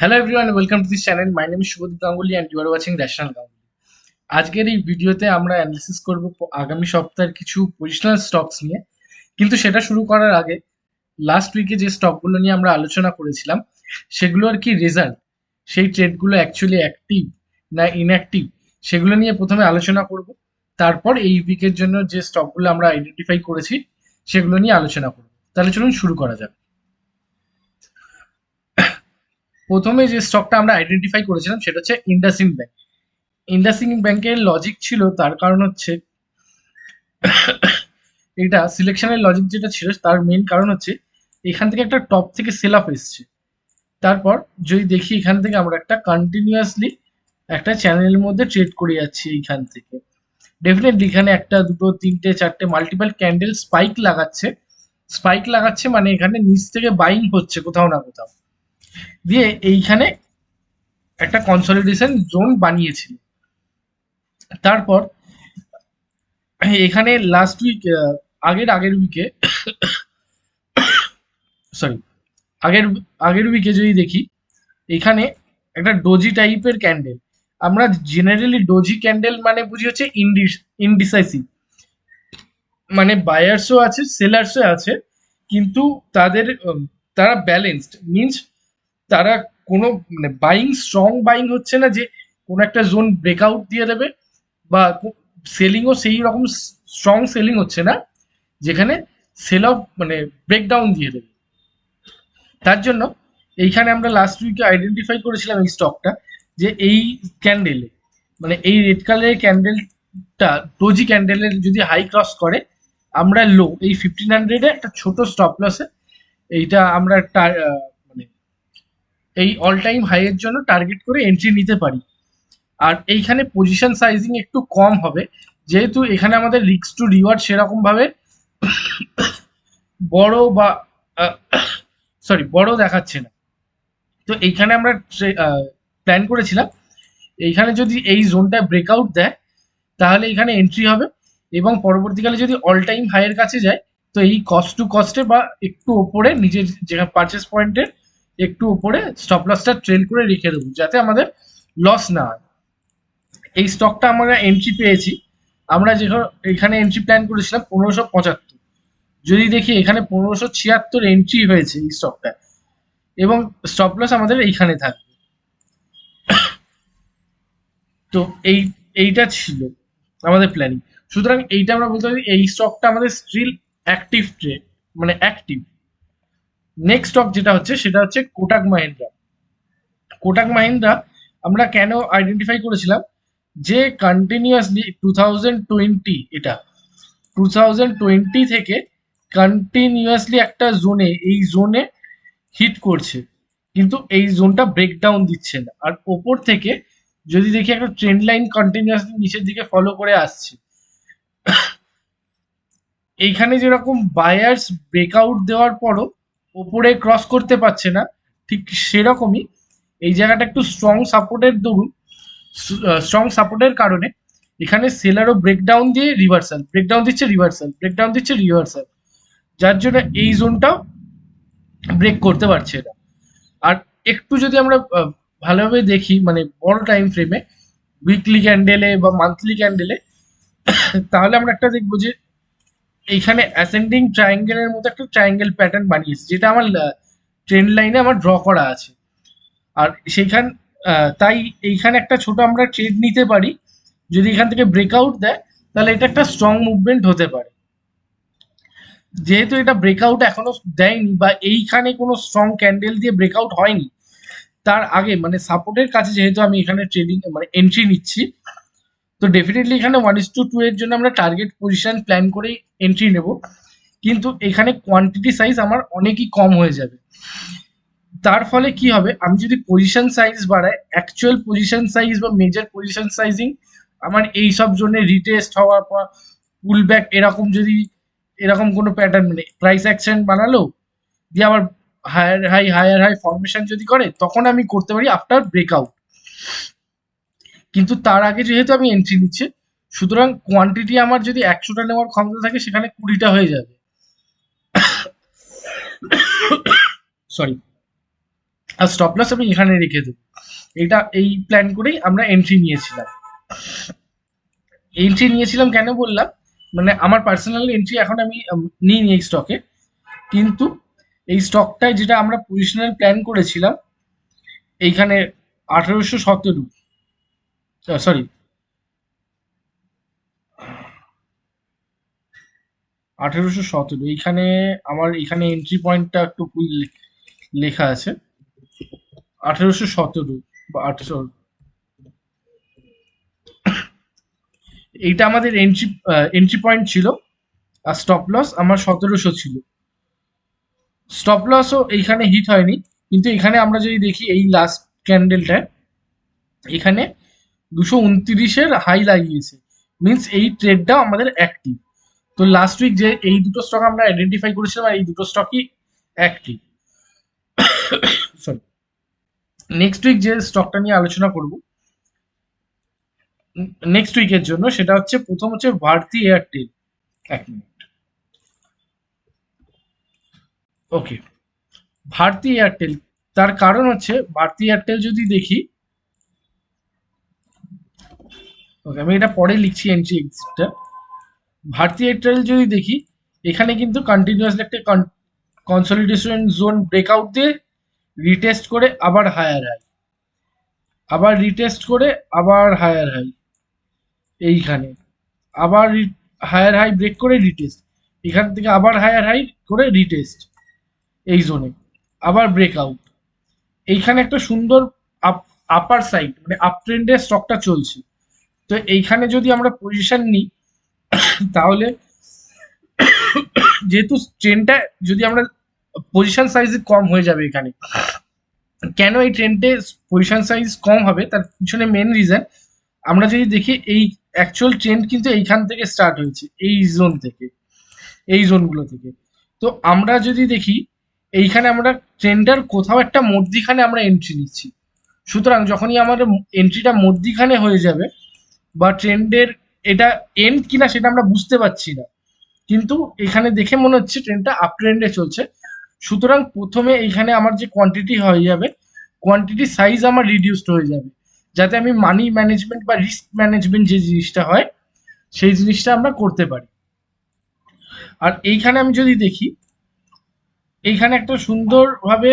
Hello everyone welcome to this channel my name Shubhadip Ganguly and you are watching national Ganguly আজকের এই ভিডিওতে আমরা analysis করব আগামী সপ্তাহের কিছু পজিশনাল স্টকস নিয়ে। কিন্তু সেটা শুরু করার আগে লাস্ট উইকে যে স্টকগুলো নিয়ে আমরা আলোচনা করেছিলাম সেগুলোর কি রেজাল্ট সেই ট্রেডগুলো অ্যাকচুয়ালি অ্যাক্টিভ না ইনঅ্যাক্টিভ সেগুলো নিয়ে প্রথমে আলোচনা করব। তারপর এই উইকের জন্য যে স্টকগুলো আমরা আইডেন্টিফাই করেছি, সেগুলো নিয়ে আলোচনা করব। তাহলে চলুন শুরু করা যাক। প্রথমে যে স্টকটা আমরা আইডেন্টিফাই করেছিলাম সেটা হচ্ছে ইন্ডাসিন ব্যাংক ইন্ডাসিন ব্যাংকের লজিক ছিল, তার কারণ হচ্ছে এটা সিলেকশনের লজিক যেটা ছিল, তার মেইন কারণ হচ্ছে এখান থেকে একটা টপ থেকে সেল অফ এসছে। তারপর যদি দেখি এখান থেকে আমরা একটা কন্টিনিউয়াসলি একটা চ্যানেলের মধ্যে ট্রেড করে যাচ্ছি এইখান থেকে। ডেফিনেটলি এখানে একটা, দুটো, তিনটে, চারটে মাল্টিপল ক্যান্ডেল স্পাইক লাগাচ্ছে। স্পাইক লাগাচ্ছে মানে এখানে নিচ থেকে বাইং হচ্ছে কোথাও না কোথাও। দিয়ে এইখানে একটা কনসলিডেশন জোন বানিয়েছিল। তারপর এখানে লাস্ট উইক আগের আগের উইকে সরি আগের আগের উইকে যদি দেখি, এখানে একটা ডোজি টাইপের ক্যান্ডেল আমরা জেনারেলি ডোজি ক্যান্ডেল মানে বুঝি হচ্ছে ইনডিস ইনডিসাইসিভ মানে বায়ার্সও আছে সেলার্সও আছে, কিন্তু তাদের তারা ব্যালেন্সড মিনস তারা কোনো মানে বাইং স্ট্রং বাইং হচ্ছে না যে কোনো একটা জোন ব্রেকআউট দিয়ে দেবে বা সেলিংও সেই রকম স্ট্রং সেলিং হচ্ছে না, যেখানে সেল অফ মানে ব্রেকডাউন দিয়ে দেবে। তার জন্য এইখানে আমরা লাস্ট উইকে আইডেন্টিফাই করেছিলাম এই স্টকটা যে এই ক্যান্ডেলে মানে এই রেড কালারের ক্যান্ডেলটা ডোজি ক্যান্ডেলের যদি হাই ক্রস করে, আমরা লো এই ফিফটিন হান্ড্রেডে একটা ছোট স্টপ লসে এইটা আমরা এই অল টাইম হাই এর জন্য টার্গেট করে এন্ট্রি নিতে পারি। আর এইখানে পজিশন সাইজিং একটু কম হবে। যেহেতু এখানে আমাদের রিক্স টু রিওয়ার্ড সেরকম ভাবে বড় বা সরি বড় দেখাচ্ছে না। তো এইখানে আমরা প্ল্যান করেছিলাম। এইখানে যদি এই জোনটা ব্রেকআউট দেয়, তাহলে এখানে এন্ট্রি হবে। এবং পরবর্তীকালে যদি অল টাইম হাইয়ের কাছে যায়, তো এই কস্ট টু কস্টে বা একটু ওপরে নিজের যেখানে পারচেস পয়েন্টের একটু ওপরে স্টপ লসটা ট্রেল করে রেখে দেবো, যাতে আমাদের লস না হয়। এই স্টকটা আমরা এন্ট্রি পেয়েছি। আমরা যেখানে এখানে এন্ট্রি প্ল্যান করেছিলাম পনেরোশো পঁচাত্তর। যদি দেখি এখানে পনেরোশো ছিয়াত্তর এন্ট্রি হয়েছে এই স্টকটা এবং স্টপ লস আমাদের এইখানে থাকবে। তো এই, এইটা ছিল আমাদের প্ল্যানিং সুতরাং এইটা আমরা বলতে পারি এই স্টকটা আমাদের স্টিল অ্যাক্টিভ ট্রেড মানে অ্যাক্টিভ নেক্সট স্টক যেটা হচ্ছে, সেটা হচ্ছে কোটাক মাহিন্দ্রা। কোটাক মাহিন্দ্রা আমরা কেন আইডেন্টিফাই করেছিলাম? যে কন্টিনিউয়াসলি টু থাউজেন্ড টোয়েন্টি এটা টু থাউজেন্ড টোয়েন্টি থেকে কন্টিনিউয়াসলি একটা জোনে এই জোনে হিট করছে। কিন্তু এই জোনটা ব্রেকডাউন দিচ্ছে না। আর ওপর থেকে যদি দেখি একটা ট্রেন্ড লাইন কন্টিনিউয়াসলি নিচের দিকে ফলো করে আসছে। এইখানে যেরকম বায়ার্স ব্রেকআউট দেওয়ার পরও ওপরে ক্রস করতে পারছে না, ঠিক সেরকমই। এই জায়গাটা একটু স্ট্রং সাপোর্টের দরুন স্ট্রং সাপোর্টের কারণে এখানে সেলারও ব্রেকডাউন দিয়ে রিভার্সাল ব্রেকডাউন দিচ্ছে রিভার্সাল ব্রেকডাউন দিচ্ছে রিভার্সাল যার জন্য এই জোনটাও ব্রেক করতে পারছে না। আর একটু যদি আমরা ভালোভাবে দেখি মানে বড় টাইম ফ্রেমে উইকলি ক্যান্ডেলে বা মান্থলি ক্যান্ডেলে তাহলে আমরা একটা দেখব যে এইখানে অ্যাসেন্ডিং ট্রায়াঙ্গেলের মতো একটা ট্রায়াঙ্গেল প্যাটার্ন বানিয়েছে, যেটা আমার ট্রেন্ড লাইনে আমার ড্র করা আছে। আর সেইখান তাই এইখানে একটা ছোট আমরা ট্রেড নিতে পারি, যদি এখান থেকে ব্রেকআউট দেয়, তাহলে এটা একটা স্ট্রং মুভমেন্ট হতে পারে। যেহেতু এটা ব্রেকআউট এখনও দেয়নি বা এইখানে কোনো স্ট্রং ক্যান্ডেল দিয়ে ব্রেকআউট হয়নি, তার আগে মানে সাপোর্টের কাছে যেহেতু আমি এখানে ট্রেডিং মানে এন্ট্রি নিচ্ছি তো ডেফিনেটলি এখানে ওয়ান ইস টু টু এর জন্য আমরা টার্গেট পজিশন প্ল্যান করেই এন্ট্রি নেব। কিন্তু এখানে কোয়ান্টিটি সাইজ আমার অনেকই কম হয়ে যাবে। তার ফলে কি হবে? আমি যদি পজিশন সাইজ বাড়াই অ্যাকচুয়াল পজিশন সাইজ বা মেজর পজিশন সাইজিং আমার এই সব জন্য রিটেস্ট হওয়ার পর পুল ব্যাক এরকম যদি, এরকম কোনো প্যাটার্ন মানে প্রাইস অ্যাকশন বানালো, দিয়ে আবার higher high higher high formation যদি করে, তখন আমি করতে পারি আফটার ব্রেকআউট কিন্তু তার আগে যেহেতু আমি এন্ট্রি নিচ্ছি, সুতরাং কোয়ান্টিটি আমার যদি একশোটা নেওয়ার ক্ষমতা থাকে, সেখানে কুড়িটা হয়ে যাবে। সরি আর স্টপ লস আমি এখানে রেখে দেবো। এটা এই প্ল্যান করেই আমরা এন্ট্রি নিয়েছিলাম। এন্ট্রি নিয়েছিলাম কেন বললাম? মানে আমার পার্সোনাল এন্ট্রি এখন আমি নিইনি এই স্টকে কিন্তু এই স্টকটায় যেটা আমরা পজিশনাল প্ল্যান করেছিলাম, এইখানে আঠারোশো সতেরো। সরি আঠেরোশো সতেরো এইখানে আমার এখানে এন্ট্রি পয়েন্টটা একটু লেখা আছে। আঠেরোশো সতেরো বা আঠেরোশো এইটা আমাদের এন্ট্রি এন্ট্রি পয়েন্ট ছিল, আর স্টপ লস আমার সতেরোশো ছিল। স্টপ লসও এইখানে হিট হয়নি, কিন্তু এখানে আমরা যদি দেখি এই লাস্ট ক্যান্ডেলটায় এখানে দুশো উনত্রিশের হাই লাগিয়েছে। মিনস এই ট্রেডটা আমাদের অ্যাক্টিভ তো লাস্ট উইক যে এই দুটো স্টক আমরা আইডেন্টিফাই করেছিলাম এই দুটো স্টকই অ্যাক্টিভ সরি নেক্সট উইক যে স্টকটা নিয়ে আলোচনা করব নেক্সট উইকের জন্য সেটা হচ্ছে প্রথম হচ্ছে ভারতী এয়ারটেল। এক মিনিট ওকে ভারতী এয়ারটেল। তার কারণ হচ্ছে ভারতী এয়ারটেল যদি দেখি ওকে আমি এটা পরে লিখছি এন্ট্রি এক্সিটটা ভারতী এয়ারটেল যদি দেখি, এখানে কিন্তু কন্টিনিউয়াসলি একটা কনসলিডেশন জোন ব্রেকআউট দিয়ে রিটেস্ট করে আবার হায়ার হাই আবার রিটেস্ট করে আবার হায়ার হাই এইখানে। আবার হায়ার হাই ব্রেক করে রিটেস্ট এখান থেকে আবার হায়ার হাই করে রিটেস্ট এই জোনে আবার ব্রেকআউট এইখানে একটা সুন্দর আপার সাইড মানে আপ ট্রেন্ডের স্টকটা চলছে। তো এইখানে যদি আমরা পজিশন নিই, তাহলে যেহেতু ট্রেনটা যদি আমরা পজিশন সাইজ কম হয়ে যাবে এখানে, কেন এই ট্রেনটে পজিশন সাইজ কম হবে? তার পিছনে মেন রিজন আমরা যদি দেখি এই অ্যাকচুয়াল ট্রেন্ড কিন্তু এইখান থেকে স্টার্ট হয়েছে, এই জোন থেকে, এই জোনগুলো থেকে। তো আমরা যদি দেখি, এইখানে আমরা ট্রেন্ডার কোথাও একটা মধ্যিখানে আমরা এন্ট্রি নিচ্ছি। সুতরাং যখনই আমাদের এন্ট্রিটা মধ্যিখানে হয়ে যাবে বা ট্রেন্ডের এটা এন্ড কিনা সেটা আমরা বুঝতে পারছি না। কিন্তু এখানে দেখে মনে হচ্ছে ট্রেনটা আপ ট্রেন্ডে চলছে। সুতরাং প্রথমে এইখানে আমার যে কোয়ান্টিটি হয়ে যাবে কোয়ান্টিটি সাইজ আমার রিডিউসড হয়ে যাবে। যাতে আমি মানি ম্যানেজমেন্ট বা রিস্ক ম্যানেজমেন্ট যে জিনিসটা হয়, সেই জিনিসটা আমরা করতে পারি। আর এইখানে আমি যদি দেখি, এইখানে একটা সুন্দরভাবে,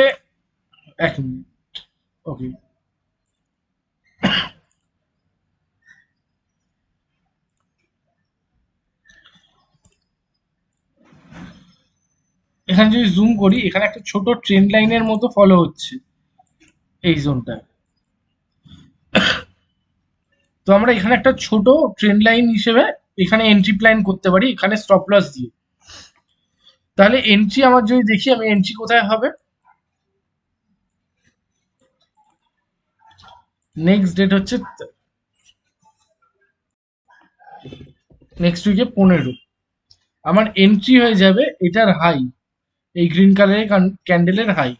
এক মিনিট ওকে এখানে যদি জুম করি, এখানে একটা ছোট ট্রেন লাইনের মতো ফলো হচ্ছে এই জোনটা তো আমরা এখানে একটা ছোট ট্রেন লাইন হিসেবে এখানে এন্ট্রি প্ল্যান করতে পারি, এখানে স্টপ লস দিয়ে। তাহলে এন্ট্রি আমার যদি দেখি, আমি এন্ট্রি কোথায় হবে? নেক্সট ডেট হচ্ছে নেক্সট উইকে পনেরো। আমার এন্ট্রি হয়ে যাবে এটার হাই এই গ্রিন কালারের ক্যান্ডেলের হাই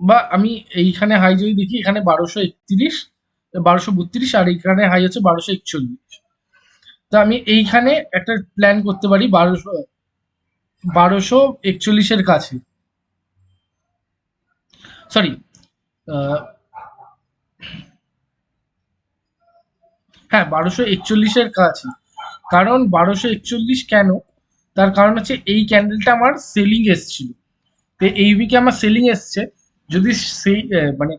বা আমি এইখানে হাই যদি দেখি, এখানে বারোশো একত্রিশ, বারোশো বত্রিশ, আর এইখানে হাই হচ্ছে বারোশো একচল্লিশ। তো আমি এইখানে একটা প্ল্যান করতে পারি বারোশো বারোশো একচল্লিশের কাছে। সরি হ্যাঁ বারোশো একচল্লিশের কাছে। কারণ বারোশো একচল্লিশ কেন? তার কারণ হচ্ছে এই ক্যান্ডেলটা আমার সেলিং এসছিল। তো এই উইকে আমার সেলিং এসছে। যদি সেই মানে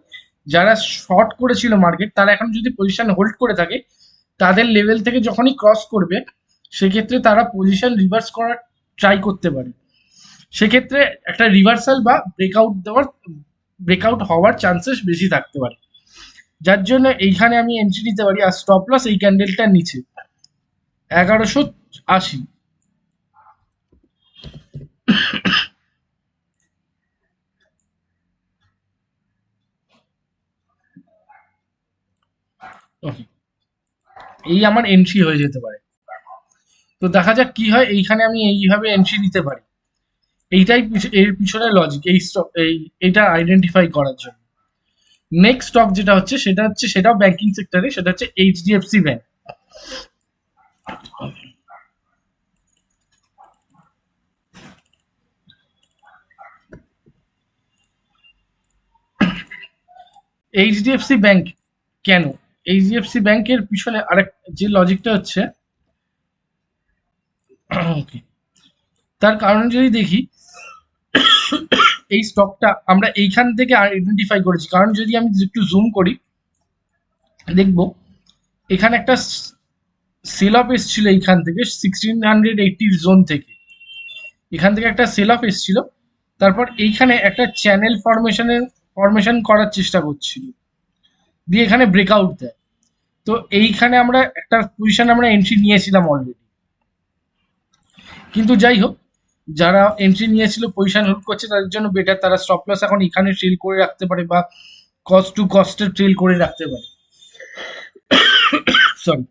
যারা শর্ট করেছিল মার্কেট তারা এখন যদি পজিশন হোল্ড করে থাকে, তাদের লেভেল থেকে যখনই ক্রস করবে, সেক্ষেত্রে তারা পজিশন রিভার্স করার ট্রাই করতে পারে। সেক্ষেত্রে একটা রিভার্সাল বা ব্রেকআউট দেওয়ার ব্রেকআউট হওয়ার চান্সেস বেশি থাকতে পারে। যার জন্য এইখানে আমি এন্ট্রি নিতে পারি, আর স্টপ লস এই ক্যান্ডেলটার নিচে। এগারোশো আশি। এই আমার এন্ট্রি হয়ে যেতে পারে। তো দেখা যাক কি হয়, এইখানে আমি এইভাবে এন্ট্রি নিতে পারি। এইটাই এর পিছনে লজিক এই স্টক এই এটা আইডেন্টিফাই করার জন্য। নেক্সট স্টক যেটা হচ্ছে, সেটা হচ্ছে সেটাও ব্যাংকিং সেক্টরে সেটা হচ্ছে এইচডিএফসি ব্যাংক এইচডিএফসি ব্যাংক কেন? এইচডিএফসি ব্যাংকের পিছনে আরেক, যে লজিকটা হচ্ছে তার কারণ যদি দেখি, এই স্টকটা আমরা এইখান থেকে আইডেন্টিফাই করেছি। কারণ যদি আমি একটু জুম করি, দেখব, এখানে একটা সেল অফ এসছিল এইখান থেকে সিক্সটিন হান্ড্রেড এইটির জোন থেকে। এখান থেকে একটা সেল অফ এসছিল, তারপর এইখানে একটা চ্যানেল ফরমেশনের ফরমেশন করার চেষ্টা করছিল। দিয়ে এখানে ব্রেকআউট দেয়। তো এইখানে আমরা একটা পজিশন আমরা এন্ট্রি নিয়েছিলাম অলরেডি কিন্তু যাই হোক, যারা এন্ট্রি নিয়েছিল পজিশন হোল্ড করছে, তাদের জন্য বেটার তারা স্টপ লস এখন এখানে ট্রেল করে রাখতে পারে বা কস্ট টু কস্টের ট্রেল করে রাখতে পারে। সরি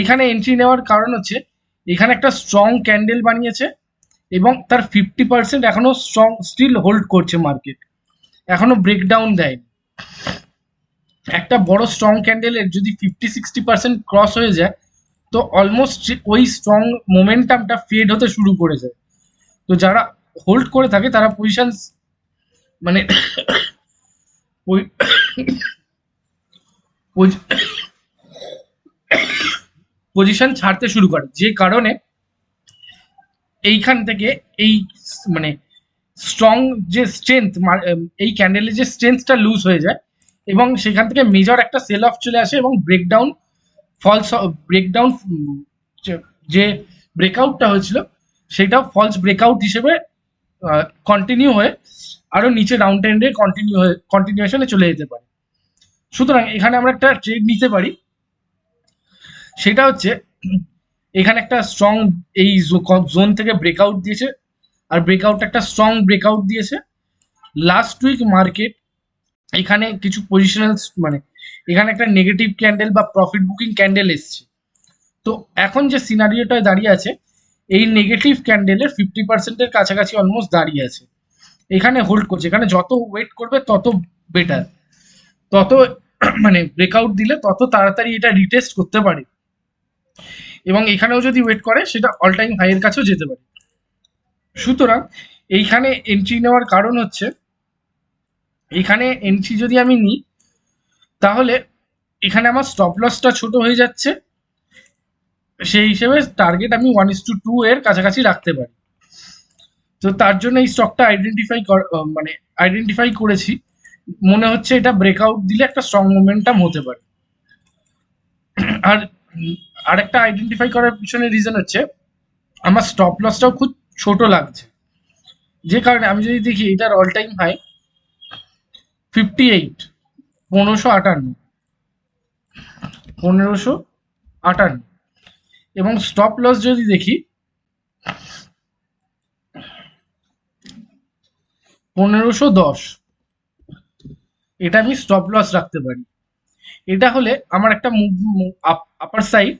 এখানে এন্ট্রি নেওয়ার কারণ হচ্ছে, এখানে একটা স্ট্রং ক্যান্ডেল বানিয়েছে এবং তার ফিফটি পার্সেন্ট এখনও স্ট্রং স্টিল হোল্ড করছে মার্কেট এখনও ব্রেকডাউন দেয়নি। একটা বড় স্ট্রং ক্যান্ডেলের যদি ফিফটি সিক্সটি পার্সেন্ট ক্রস হয়ে যায়, তো অলমোস্ট ওই স্ট্রং মোমেন্টামটা ফেড হতে শুরু করে যায়। তো যারা হোল্ড করে থাকে, তারা পজিশন মানে ওই পজিশন ছাড়তে শুরু করে। যে কারণে এইখান থেকে এই মানে স্ট্রং যে স্ট্রেংথ এই ক্যান্ডেলের যে স্ট্রেংথটা লুজ হয়ে যায়, এবং সেখান থেকে মেজর একটা সেল অফ চলে আসে এবং ব্রেকডাউন ফলস ব্রেকডাউন যে ব্রেকআউটটা হয়েছিল সেটা ফলস ব্রেকআউট হিসেবে কন্টিনিউ হয়ে আরও নিচে ডাউন ট্রেন্ডে কন্টিনিউ হয়ে কন্টিনিউশনে চলে যেতে পারে। সুতরাং এখানে আমরা একটা ট্রেড নিতে পারি। সেটা হচ্ছে, এখানে একটা স্ট্রং এই জোন থেকে ব্রেকআউট দিয়েছে। আর ব্রেকআউট একটা স্ট্রং ব্রেকআউট দিয়েছে। লাস্ট উইক মার্কেট এখানে কিছু পজিশনাল মানে এখানে একটা নেগেটিভ ক্যান্ডেল বা প্রফিট বুকিং ক্যান্ডেল এসছে। তো এখন যে সিনারিওটায় দাঁড়িয়ে আছে, এই নেগেটিভ ক্যান্ডেলের ফিফটি পার্সেন্টের কাছাকাছি অলমোস্ট দাঁড়িয়ে আছে। এখানে হোল্ড করছে, এখানে যত ওয়েট করবে তত বেটার তত মানে ব্রেকআউট দিলে তত তাড়াতাড়ি এটা রিটেস্ট করতে পারে। এবং এখানেও যদি ওয়েট করে, সেটা অল টাইম হাইয়ের কাছেও যেতে পারে। সুতরাং এইখানে এন্ট্রি নেওয়ার কারণ হচ্ছে এখানে এন্ট্রি যদি আমি নিই, তাহলে এখানে আমার স্টপ লসটা ছোট হয়ে যাচ্ছে। সেই হিসেবে টার্গেট আমি ওয়ান ইস টু টু এর কাছাকাছি রাখতে পারি। তো তার জন্য এই স্টকটা আইডেন্টিফাই মানে আইডেন্টিফাই করেছি। মনে হচ্ছে এটা ব্রেকআউট দিলে একটা স্ট্রং মোমেন্টাম হতে পারে। আর আরেকটা আইডেন্টিফাই করার পিছনে রিজন হচ্ছে, আমার স্টপ লসটাও খুব ছোট লাগছে। যে কারণে আমি যদি দেখি এটার all time high fifty eight পনেরোশো আটান্ন পনেরোশো আটান্ন। এবং স্টপ লস যদি দেখি, পনেরোশো দশ। এটা আমি স্টপ লস রাখতে পারি। এটা হলে আমার একটা upper side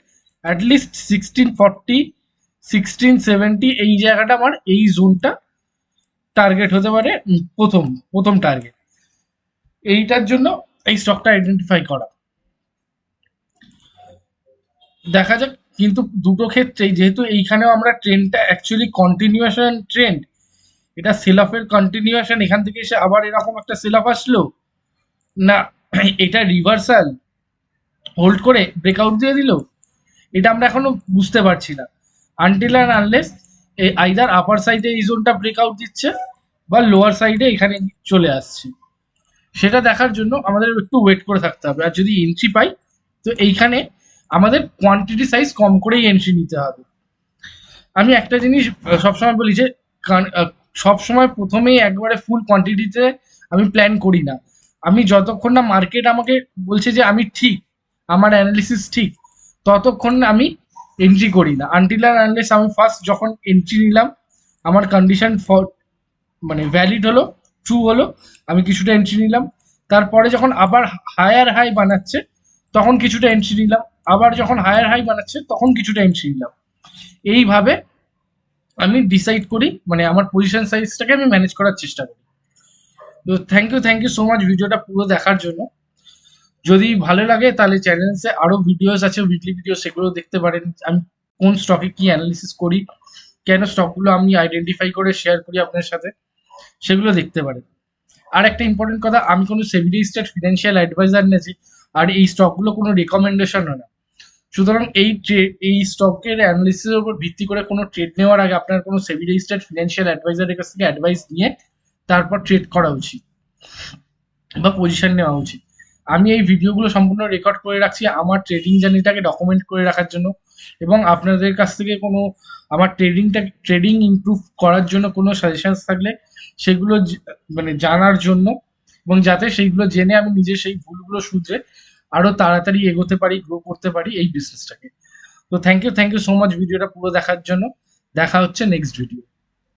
at least sixteen forty sixteen seventy এই জায়গাটা আমার এই জোনটা টার্গেট হতে পারে প্রথম প্রথম টার্গেট এইটার জন্য এই স্টকটা আইডেন্টিফাই করা। দেখা যাক, কিন্তু দুটো ক্ষেত্রেই, যেহেতু এইখানেও আমরা ট্রেনটা অ্যাকচুয়ালি কন্টিনিউশন ট্রেন্ড এটা সেল অফের কন্টিনিউশন এখান থেকে এসে আবার এরকম একটা সেল অফ আসলো, না, এটা রিভার্সাল হোল্ড করে ব্রেকআউট দিয়ে দিল, এটা আমরা এখনও বুঝতে পারছি না। আনটিল অ্যান্ড আনলেস এই আইদার আপার সাইডে এই জোনটা ব্রেকআউট দিচ্ছে বা লোয়ার সাইডে এখানে চলে আসছে। সেটা দেখার জন্য আমাদের একটু ওয়েট করে থাকতে হবে। আর যদি এন্ট্রি পাই, তো এইখানে আমাদের কোয়ান্টিটি সাইজ কম করেই এন্ট্রি নিতে হবে। আমি একটা জিনিস সবসময় বলি যে সবসময় প্রথমেই একবারে ফুল কোয়ান্টিটিতে আমি প্ল্যান করি না। আমি যতক্ষণ না মার্কেট আমাকে বলছে যে আমি ঠিক, আমার অ্যানালিসিস ঠিক, ততক্ষণ আমি এন্ট্রি করি না। আনটিল আনলেস আমি ফার্স্ট যখন এন্ট্রি নিলাম, আমার কন্ডিশন ফর মানে ভ্যালিড হলো ট্রু হলো, আমি কিছুটা এন্ট্রি নিলাম। তারপরে যখন আবার হায়ার হাই বানাচ্ছে, তখন কিছুটা এন্ট্রি নিলাম। আবার যখন হায়ার হাই বানাচ্ছে, তখন কিছুটা এন্ট্রি নিলাম। এইভাবে আমি ডিসাইড করি মানে আমার পজিশন সাইজটাকে আমি ম্যানেজ করার চেষ্টা করি। তো thank you thank you so much ভিডিওটা পুরো দেখার জন্য। যদি ভালো লাগে, তাহলে চ্যানেলসে আরও ভিডিওস আছে উইকলি ভিডিও সেগুলো দেখতে পারেন। আমি কোন স্টকে কি অ্যানালিসিস করি, কেন স্টকগুলো আমি আইডেন্টিফাই করে শেয়ার করি আপনার সাথে, সেগুলো দেখতে পারেন। আর একটা ইম্পর্টেন্ট কথা, আমি কোনো সেবি রেজিস্টার্ড ফিনান্সিয়াল অ্যাডভাইজার নেছি আর এই স্টকগুলো কোনো রেকমেন্ডেশনও না। সুতরাং এই ট্রেড এই স্টকের অ্যানালিসিসের উপর ভিত্তি করে কোনো ট্রেড নেওয়ার আগে আপনার কোনো সেবি রেজিস্টার্ড ফিনান্সিয়াল অ্যাডভাইজারের কাছ থেকে অ্যাডভাইস নিয়ে তারপর ট্রেড করা উচিত বা পজিশন নেওয়া উচিত। আমি এই ভিডিওগুলো সম্পূর্ণ রেকর্ড করে রাখছি আমার ট্রেডিং জার্নিটাকে ডকুমেন্ট করে রাখার জন্য এবং আপনাদের কাছ থেকে কোনো আমার ট্রেডিংটা ট্রেডিং ইমপ্রুভ করার জন্য কোনো সাজেশনস থাকলে সেগুলো মানে জানার জন্য এবং যাতে সেইগুলো জেনে আমি নিজে সেই ভুলগুলো শুধরে আরও তাড়াতাড়ি এগোতে পারি গ্রো করতে পারি এই বিজনেসটাকে তো thank you thank you so much ভিডিওটা পুরো দেখার জন্য। দেখা হচ্ছে নেক্সট ভিডিও